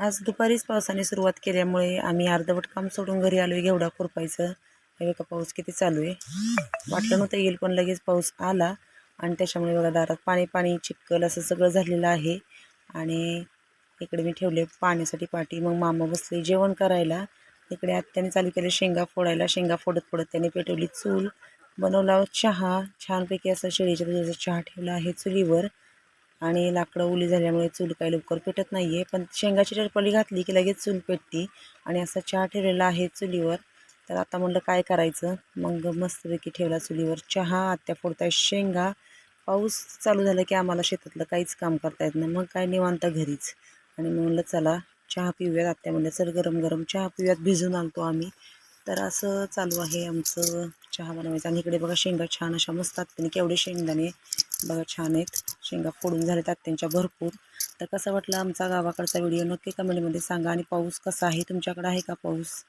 आज दुपारीच पावसाने सुरुवात केल्यामुळे आम्ही अर्धवट काम सोडून घरी आलो आहे घेवडा खुरपायचं. हे बघा पाऊस किती चालू आहे. वाटलं नव्हतं येईल पण लगेच पाऊस आला. आणि त्याच्यामुळे बघा दारात पाणी पाणी चिक्कल असं सगळं झालेलं आहे. आणि इकडे मी ठेवले पाण्यासाठी पाठी मग मामा बसले जेवण करायला. इकडे आत्याने चालू केले शेंगा फोडायला. शेंगा फोडत फोडत त्याने पेटवली चूल. बनवला चहा. छानपैकी असा शेळीच्या दुधाचा चहा ठेवला आहे चुलीवर. आणि लाकडं ओली झाल्यामुळे चूल काही लवकर पेटत नाही आहे पण शेंगाची टरपली घातली की लगेच चूल पेटती आणि असा चहा ठेवलेला आहे चुलीवर. तर आता म्हणलं काय करायचं? मग मस्तपैकी ठेवला चुलीवर चहा आत्या फोडताय शेंगा. पाऊस चालू झाला की आम्हाला शेतातलं काहीच काम करता येत नाही. मग काय निवांत घरीच. आणि मग म्हणलं चला चहा पिऊयात. आत्या म्हणलं सर गरम गरम चहा पिऊयात. भिजून आणतो आम्ही. तर असं चालू आहे आमचं चहा बनवायचं. आणि इकडे बघा शेंगा छान अशा मस्त आत्याने केवढे शेंगदाणे बघा छान आहेत. शेंगा फोडून झालेत आत्यांच्या भरपूर. तर कसं वाटलं आमचा गावाकडचा व्हिडिओ? नक्की कमेंटमध्ये सांगा. आणि पाऊस कसा आहे? तुमच्याकडे आहे का पाऊस?